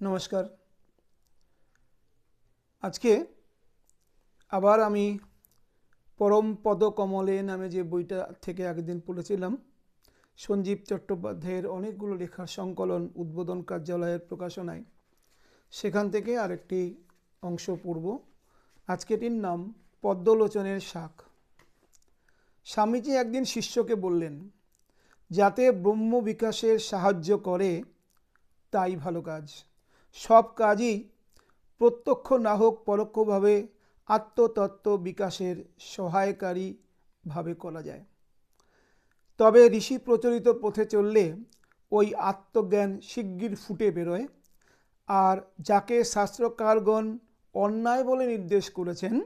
নমস্কার। আজকে আবার আমি পরম পদকমলে নামে যে বইটা থেকে একদিন পড়েছিলাম, সঞ্জীব চট্টোপাধ্যায়ের অনেকগুলো লেখার সংকলন উদ্বোধন কার্যালয়ের প্রকাশনায়। সেখান থেকে আরেকটি অংশ পড়ব। আজকেটির নাম পদ্মলোচনের শাক স্বামীজি একদিন শিষ্যকে বললেন, যাতে ব্রহ্ম বিকাশের সাহায্য করে, তাই ভালো কাজ। সব কাজই প্রত্যক্ষ না হোক পরোক্ষভাবে আত্মতত্ত্ব বিকাশের সহায়কারীভাবে করা যায়। তবে ঋষি প্রচলিত পথে চললে ওই আত্মজ্ঞান শিগগির ফুটে বেরোয়। আর যাকে শাস্ত্রকারগণ অন্যায় বলে নির্দেশ করেছেন,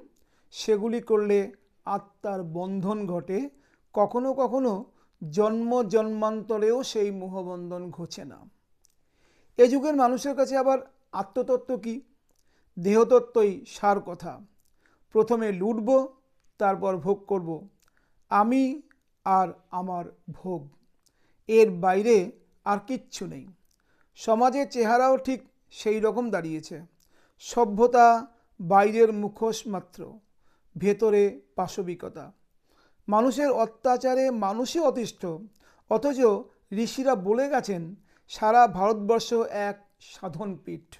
সেগুলি করলে আত্মার বন্ধন ঘটে। কখনো কখনো জন্ম জন্মান্তরেও সেই মোহবন্ধন ঘটে না। এ যুগের মানুষের কাছে আবার আত্মতত্ত্ব কি? দেহতত্ত্বই সার কথা। প্রথমে লুটব, তারপর ভোগ করব। আমি আর আমার ভোগ। এর বাইরে আর কিচ্ছু নেই। সমাজের চেহারাও ঠিক সেই রকম দাঁড়িয়েছে। সভ্যতা বাইরের মুখোশ মাত্র, ভেতরে পাশবিকতা। মানুষের অত্যাচারে মানুষই অতিষ্ঠ, অথচ ঋষিরা বলে গেছেন সারা ভারতবর্ষ এক সাধনপীঠ।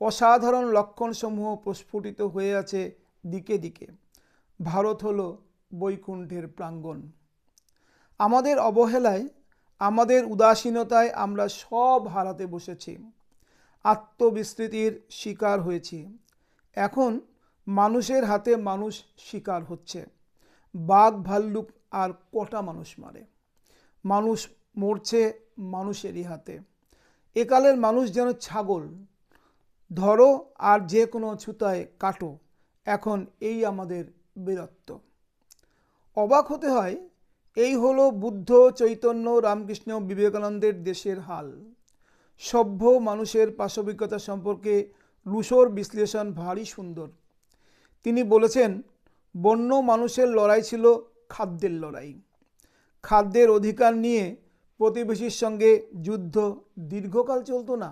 অসাধারণ লক্ষণসমূহ প্রস্ফুটিত হয়ে আছে দিকে দিকে। ভারত হল বৈকুণ্ঠের প্রাঙ্গণ। আমাদের অবহেলায়, আমাদের উদাসীনতায় আমরা সব হারাতে বসেছি। আত্মবিস্তৃতির শিকার হয়েছি। এখন মানুষের হাতে মানুষ শিকার হচ্ছে। বাঘ, ভাল্লুক আর কটা মানুষ মারে। মানুষ মরছে মানুষেরই হাতে। একালের মানুষ যেন ছাগল, ধরো আর যে কোনো ছুতায় কাটো, এখন এই আমাদের বীরত্ব। অবাক হতে হয়, এই হলো বুদ্ধ, চৈতন্য, রামকৃষ্ণ, বিবেকানন্দের দেশের হাল। সভ্য মানুষের পাশবিকতা সম্পর্কে রুশোর বিশ্লেষণ ভারী সুন্দর। তিনি বলেছেন, বন্য মানুষের লড়াই ছিল খাদ্যের লড়াই। খাদ্যের অধিকার নিয়ে প্রতিবেশীর সঙ্গে যুদ্ধ দীর্ঘকাল চলতো না।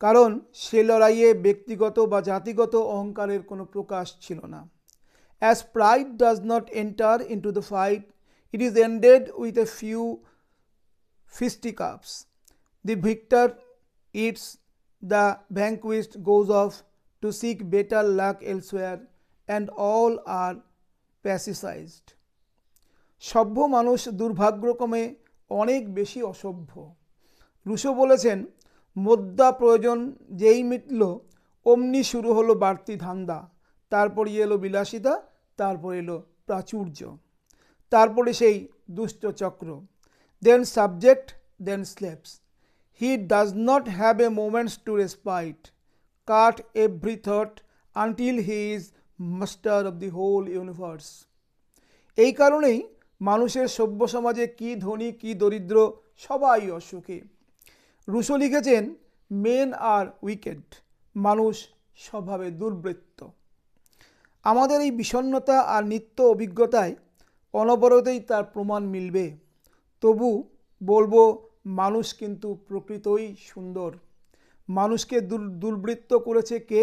কারণ সে লড়াইয়ে ব্যক্তিগত বা জাতিগত অহংকারের কোনো প্রকাশ ছিল না। As pride does not enter into the fight it is ended with a few fisticuffs. The victor its the vanquished goes off to seek better luck elsewhere, and all are pacified সভ্য মানুষ দুর্ভাগ্যক্রমে অনেক বেশি অসভ্য। Russo বলেছেন, মোদ্দা প্রয়োজন যেই মিটল, অমনি শুরু হলো বাড়তি ধান্দা, তারপরে এলো বিলাসিতা, তারপর এলো প্রাচুর্য। তারপরে সেই দুষ্ট চক্র। Then subject, then sleeps. He does not have a moments to respite. Cut every thought until he is master of the whole universe. এই কারণেই মানুষের সভ্য সমাজে কি ধনী, কি দরিদ্র সবাই অসুখী রুশো লিখেছেন, মেন আর উইকেড মানুষ স্বভাবে দুর্বৃত্ত। আমাদের এই বিষণ্নতা আর নিত্য অভিজ্ঞতায় অনবরতেই তার প্রমাণ মিলবে। তবু বলব, মানুষ কিন্তু প্রকৃতই সুন্দর। মানুষকে দুর্বৃত্ত করেছে কে?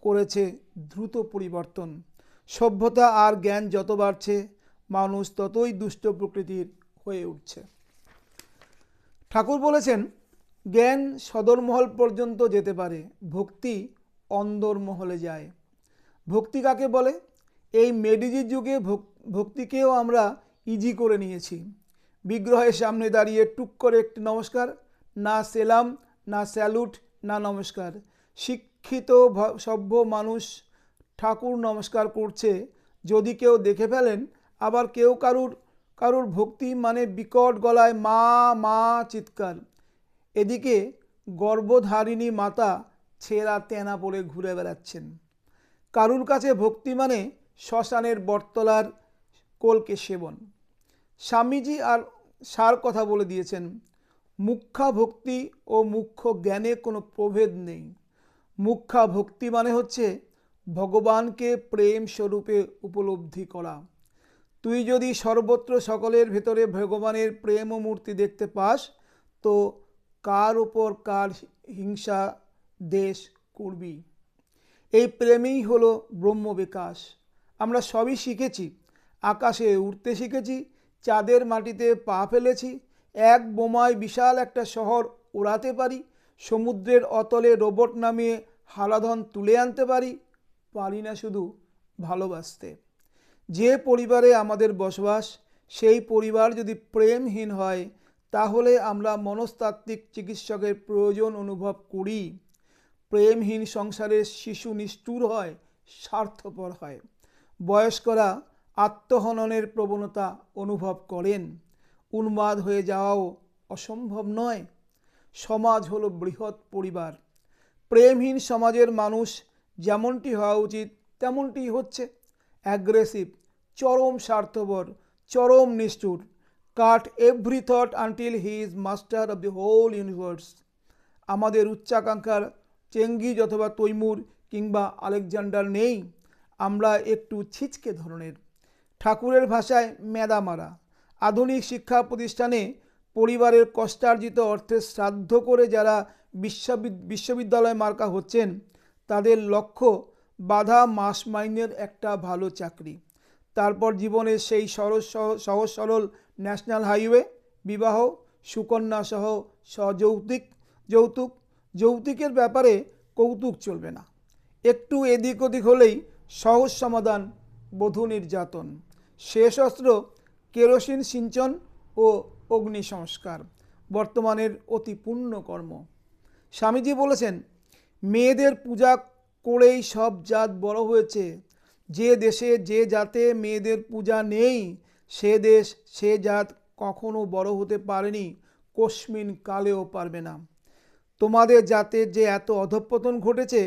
করেছে দ্রুত পরিবর্তন। সভ্যতা আর জ্ঞান যত বাড়ছে মানুষ ততই দুষ্ট প্রকৃতির হয়ে উঠছে। ঠাকুর বলেছেন, জ্ঞান সদরমহল পর্যন্ত যেতে পারে, ভক্তি অন্দরমহলে যায়। ভক্তি কাকে বলে? এই মেডিজির যুগে ভক্তিকেও আমরা ইজি করে নিয়েছি। বিগ্রহের সামনে দাঁড়িয়ে টুক করে একটি নমস্কার, না সেলাম, না স্যালুট, না নমস্কার। শিক্ষিত সভ্য মানুষ ঠাকুর নমস্কার করছে, যদি কেউ দেখে ফেলেন আবার কেউ কারুর কারুর ভক্তি মানে বিকট গলায় মা মা, চিৎকার। এদিকে গর্ভধারিণী মাতা ছেঁড়া তেনা পড়ে ঘুরে বেড়াচ্ছেন। কারুর কাছে ভক্তি মানে শ্মশানের বটতলার কোলকে সেবন। স্বামীজি আর সার কথা বলে দিয়েছেন, মুখ্যা ভক্তি ও মুখ্য জ্ঞানে কোনো প্রভেদ নেই। মুখ্যা ভক্তি মানে হচ্ছে ভগবানকে প্রেম স্বরূপে উপলব্ধি করা। তুই যদি সর্বত্র সকলের ভেতরে ভগবানের প্রেম ও মূর্তি দেখতে পাস, তো কার ওপর কার হিংসা দেশ করবি? এই প্রেমেই হলো ব্রহ্ম বিকাশ। আমরা সবই শিখেছি, আকাশে উঠতে শিখেছি, চাঁদের মাটিতে পা ফেলেছি, এক বোমায় বিশাল একটা শহর ওড়াতে পারি, সমুদ্রের অতলে রোবট নামিয়ে হালাধন তুলে আনতে পারি পারি না শুধু ভালোবাসতে। যে পরিবারে আমাদের বসবাস, সেই পরিবার যদি প্রেমহীন হয়, তাহলে আমরা মনস্তাত্ত্বিক চিকিৎসকের প্রয়োজন অনুভব করি। প্রেমহীন সংসারের শিশু নিষ্ঠুর হয়, স্বার্থপর হয়। বয়স্করা আত্মহননের প্রবণতা অনুভব করেন। উন্মাদ হয়ে যাওয়াও অসম্ভব নয়। সমাজ হলো বৃহৎ পরিবার। প্রেমহীন সমাজের মানুষ যেমনটি হওয়া উচিত তেমনটি হচ্ছে। অ্যাগ্রেসিভ চরম স্বার্থপর, চরম নিষ্ঠুর। Cut every thought until he is master of the whole universe আমাদের উচ্চাকাঙ্ক্ষার চেঙ্গিজ অথবা তৈমুর কিংবা আলেকজান্ডার নেই। আমরা একটু ছিচকে ধরনের। ঠাকুরের ভাষায় মেদা মারা। আধুনিক শিক্ষা প্রতিষ্ঠানে পরিবারের কষ্টার্জিত অর্থের শ্রাদ্ধ করে যারা বিশ্ববিদ- বিশ্ববিদ্যালয় মার্কা হচ্ছেন, তাদের লক্ষ্য বাধা মাস মাইনের একটা ভালো চাকরি। তারপর জীবনের সেই সরস সহজ সরল ন্যাশনাল হাইওয়ে, বিবাহ সুকন্যা সহ সযৌতুক, যৌতুক, যৌতুকের ব্যাপারে কৌতুক চলবে না। একটু এদিক ওদিক হলেই সহজ সমাধান বধূ নির্যাতন শেষ অস্ত্র কেরোসিন সিঞ্চন ও অগ্নি সংস্কার, বর্তমানের অতি পূর্ণ কর্ম। স্বামীজি বলেছেন, মেয়েদের পূজা করেই সব জাত বড় হয়েছে যে দেশে যে জাতে মেয়েদের পূজা নেই, সে দেশ, সে জাত কখনো বড় হতে পারেনি কস্মিন কালেও পারবে না। তোমাদের জাতের যে এত অধঃপতন ঘটেছে,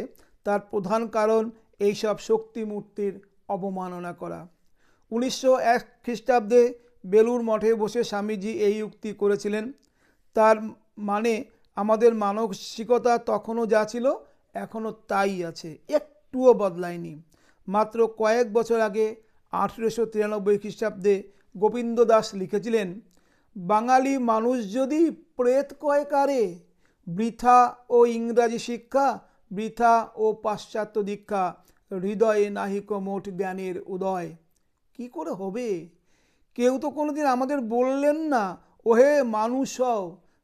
তার প্রধান কারণ এইসব শক্তি মূর্তির অবমাননা করা। উনিশশো এক খ্রিস্টাব্দে বেলুর মঠে বসে স্বামীজি এই উক্তি করেছিলেন। তার মানে আমাদের মানসিকতা তখনও যা ছিল, এখনও তাই আছে, একটুও বদলায়নি। মাত্র কয়েক বছর আগে আঠেরোশো তিরানব্বই খ্রিস্টাব্দে গোবিন্দ দাস লিখেছিলেন, বাঙালি মানুষ যদি প্রেত কয় কারে? বৃথা ও ইংরাজি শিক্ষা, বৃথা ও পাশ্চাত্য দীক্ষা, হৃদয়ে নাহিক মোট জ্ঞানের উদয়। কি করে হবে? কেউ তো কোনোদিন আমাদের বললেন না, ওহে মানুষ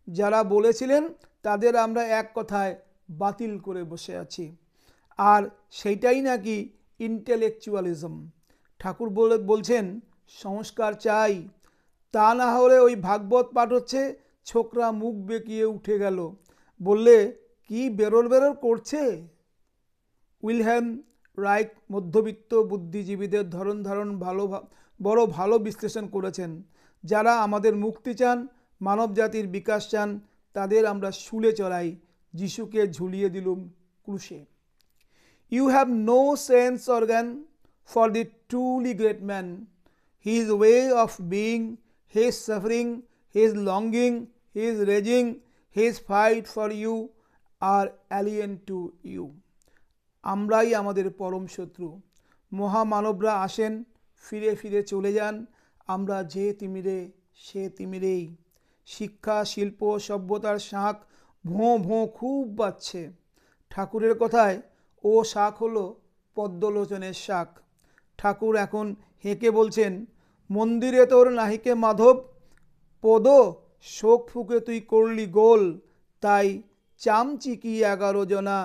যারা বলেছিলেন, তাদের আমরা এক কথায় বাতিল করে বসে আছি। আর সেইটাই নাকি ইন্টেলেকচুয়ালিজম ঠাকুর বলে, বলছেন, সংস্কার চাই। তা না হলে ওই ভাগবত পাঠ হচ্ছে, ছোকরা মুখ বেঁকিয়ে উঠে গেল। বললে, কি বেরোর বেরোর করছে? উইলহ্যাম রাইট, মধ্যবিত্ত বুদ্ধিজীবীদের ধরন ধারণ ভালো বড় ভালো বিশ্লেষণ করেছেন। যারা আমাদের মুক্তি চান, মানব জাতির বিকাশ চান, তাদের আমরা শুলে চড়াই। যিশুকে ঝুলিয়ে দিলুম ক্রুশে। You have no sense organ for the truly great man. His way of being, his suffering, his longing, his raging, his fight for you are alien to you. আমরাই আমাদের পরম শত্রু মহামানবরা আসেন ফিরে ফিরে চলে যান আমরা যে তিমিরে সে তিমিরেই শিক্ষা শিল্প সভ্যতার শাঁখ ভোঁ ভোঁ খুব বাজছে ঠাকুরের কথায় ও শাক হলো পদ্মলোচনের শাক। ঠাকুর এখন হেঁকে বলছেন, মন্দিরে তোর নাহিকে মাধব, পদ শোক ফুকে তুই করলি গোল। তাই চামচিকি এগারো জনা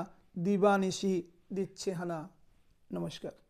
দিবানিশি দিচ্ছে হানা। নমস্কার।